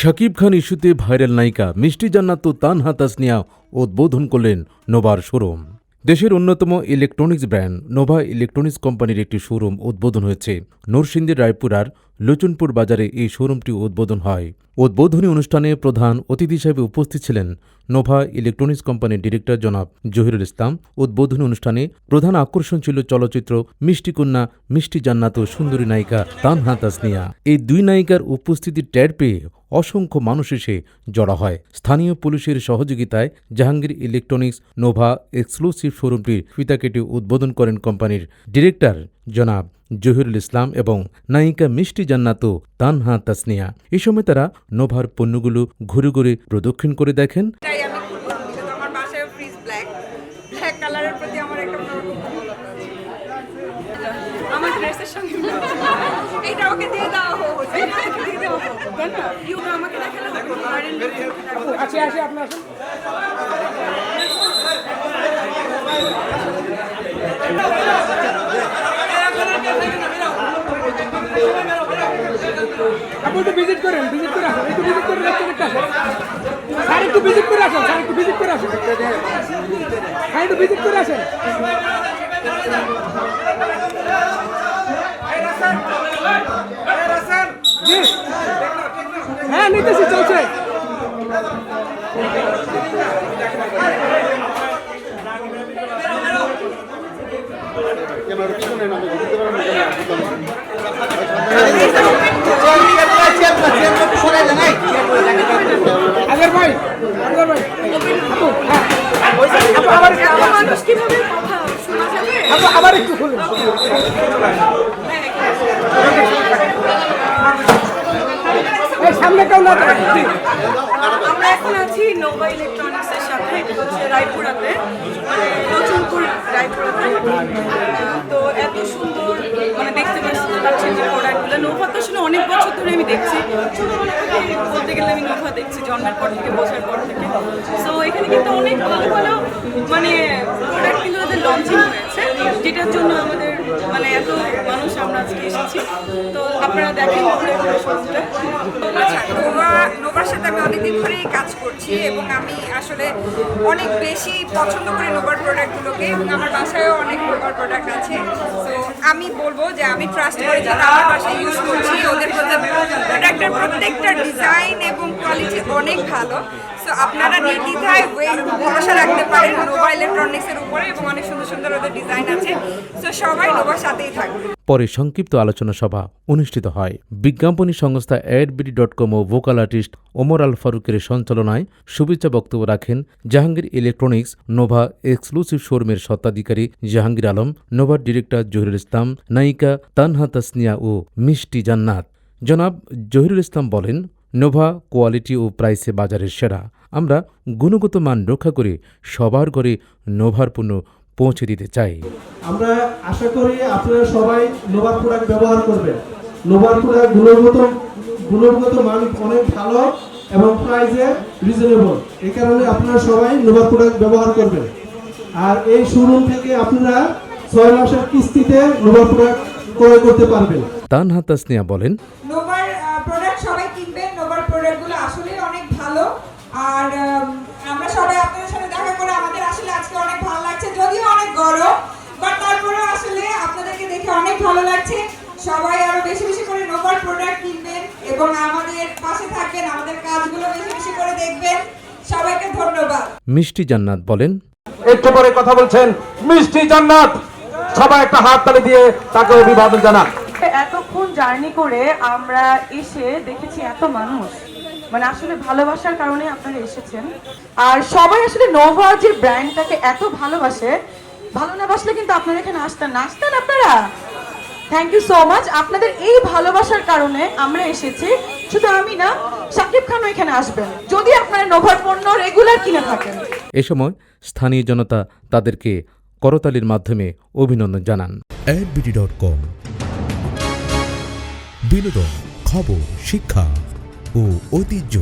শাকিব খান ইস্যুতে ভাইরাল নায়িকা মিষ্টি জান্নাত তানহা তাসনিয়া উদ্বোধন করলেন নোভার শোরুম। দেশের অন্যতম ইলেকট্রনিক্স ব্র্যান্ড নোভা ইলেকট্রনিক্স কোম্পানির একটি শোরুম উদ্বোধন হয়েছে। নরসিংদীর রায়পুরার লোচনপুর বাজারে এই শোরুমটি উদ্বোধন হয়। উদ্বোধনী অনুষ্ঠানে প্রধান অতিথি হিসেবে উপস্থিত ছিলেন নোভা ইলেকট্রনিক্স কোম্পানির ডিরেক্টর জনাব জহিরুল ইসলাম। উদ্বোধনী অনুষ্ঠানে প্রধান আকর্ষণ ছিল চলচ্চিত্র মিষ্টি কন্যা, মিষ্টি জান্নাত ও সুন্দরী নায়িকা তানহা তাসনিয়া। এই দুই নায়িকার উপস্থিতি ট্যাড পেয়ে অসংখ্য মানুষ এসে জড়া হয়। স্থানীয় পুলিশের সহযোগিতায় জাহাঙ্গীর ইলেকট্রনিক্স নোভা এক্সক্লুসিভ শোরুমটির ফিতা কেটে উদ্বোধন করেন কোম্পানির ডিরেক্টর জনাব জহিরুল ইসলাম এবং নায়িকা মিষ্টি জান্নাত তানহা তাসনিয়া। এ সময় তারা নোভার পণ্যগুলো ঘুরে ঘুরে প্রদক্ষিণ করে দেখেন। তাই আপনি একটু ভিজিট করেন ভিজিট করে আসুন, একটু ভিজিট করে আসুন স্যার, একটু ভিজিট করে আসুন, স্যার, একটু ভিজিট করে আসুন। হ্যাঁ একটু ভিজিট করে আসুন। হ্যাঁ নিতেছি, চলছে। আগের সামনে কেউ না আমরা এখন আছি নোভা ইলেকট্রনিক্স এর সাথে হচ্ছে রায়পুরাতে। মানে নতুনপুর রায়পুরাতে। তো এত সুন্দর মানে দেখতে পাচ্ছি পাচ্ছি যে প্রোডাক্টগুলো নোভা তো আসলে অনেক বছর ধরে আমি দেখছি। বলতে গেলে আমি নোভা দেখছি, জন্মের পর থেকে বোঝার পর থেকে। সো এখানে কিন্তু অনেক ভালো ভালো মানে প্রোডাক্ট কিন্তু তাদের লঞ্চিং হয়েছে, যেটার জন্য আমাদের মানে এত মানুষ আমরা আজকে এসেছি। তো আপনারা দেখেন আচ্ছা। নোভার সাথে আমি অনেকদিন ধরেই কাজ করছি এবং আমি আসলে অনেক বেশি পছন্দ করি নোবার প্রোডাক্টগুলোকে এবং আমার বাসায়ও অনেক নোবার প্রোডাক্ট আছে। তো আমি বলব যে আমি ট্রাস্ট করি যারা আমার পাশে ইউজ করছি ওদের প্রোডাক্টের প্রত্যেকটা ডিজাইন এবং কোয়ালিটি অনেক ভালো। সো আপনারা নির্দ্বিধায় ওই ভরসা রাখতে পারেন মোবাইল ইলেকট্রনিক্সের উপরে এবং অনেক সুন্দর সুন্দর ওদের ডিজাইন আছে। সো সবাই নোভার সাথেই থাকবে। পরে সংক্ষিপ্ত আলোচনা সভা অনুষ্ঠিত হয়। বিজ্ঞাপনী সংস্থা অ্যাডবিডি ডট কম ও ভোকাল আর্টিস্ট ওমর আল ফারুকের সঞ্চালনায় শুভেচ্ছা বক্তব্য রাখেন জাহাঙ্গীর ইলেকট্রনিক্স নোভা এক্সক্লুসিভ শোরুমের স্বত্বাধিকারী জাহাঙ্গীর আলম নোভার ডিরেক্টর জহিরুল ইসলাম, নায়িকা তানহা তাসনিয়া ও মিষ্টি জান্নাত। জনাব জহিরুল ইসলাম বলেন নোভা কোয়ালিটি ও প্রাইসে বাজারের সেরা। আমরা গুণগত মান রক্ষা করে সবার ঘরে নোভার পণ্য পৌঁছে দিতে চাই। আমরা আশা করি আপনারা সবাই নোভার প্রোডাক্ট ব্যবহার করবেন। নোভার প্রোডাক্ট গুণগত গুণগত মান অনেক ভালো এবং প্রাইসে রিজনেবল এই কারণে আপনারা সবাই নোভার প্রোডাক্ট ব্যবহার করবেন। আর এই শোরুম থেকে আপনারা ছয় মাসের কিস্তিতে নোভার প্রোডাক্ট ক্রয় করতে পারবেন। তানহা তাসনিয়া বলেন নোভার প্রোডাক্ট সবাই কিনবেন। নোভার প্রোডাক্টগুলো আসলেই অনেক ভালো। আর গরম বাট তারপরেও আসলে আপনাদেরকে দেখে অনেক ভালো লাগছে। সবাই আরও বেশি বেশি করে নোভার প্রোডাক্ট কিনবেন এবং আমাদের পাশে থাকবেন আমাদের কাজগুলো বেশি বেশি করে দেখবেন। সবাইকে ধন্যবাদ। মিষ্টি জান্নাত বলেন। একটু পরে কথা বলছেন মিষ্টি জান্নাত। সবাই একটা হাত তালি দিয়ে তাকে অভিবাদন জানান। এতক্ষণ জার্নি করে আমরা এসে দেখেছি এত মানুষ। মানে আসলে ভালোবাসার কারণে আপনারা এসেছেন। আর সবাই আসলে নোভা যে ব্র্যান্ডটাকে এত ভালোবাসে ভালো না বাসলে কিন্তু আপনারা এখানে আসতেন না। আসতেন আপনারা? থ্যাংক ইউ সো মাচ আপনাদের এই ভালোবাসার কারণে আমরা এসেছি। শুধু আমি না সাকিব খানও এখানে আসবেন। যদি আপনারা নোভার পণ্য রেগুলার কিনে থাকেন। এ সময় স্থানীয় জনতা তাদেরকে করতালির মাধ্যমে অভিনন্দন জানান। অ্যাডবিডি ডট কম বিনোদন খবর শিক্ষা ও ঐতিহ্য।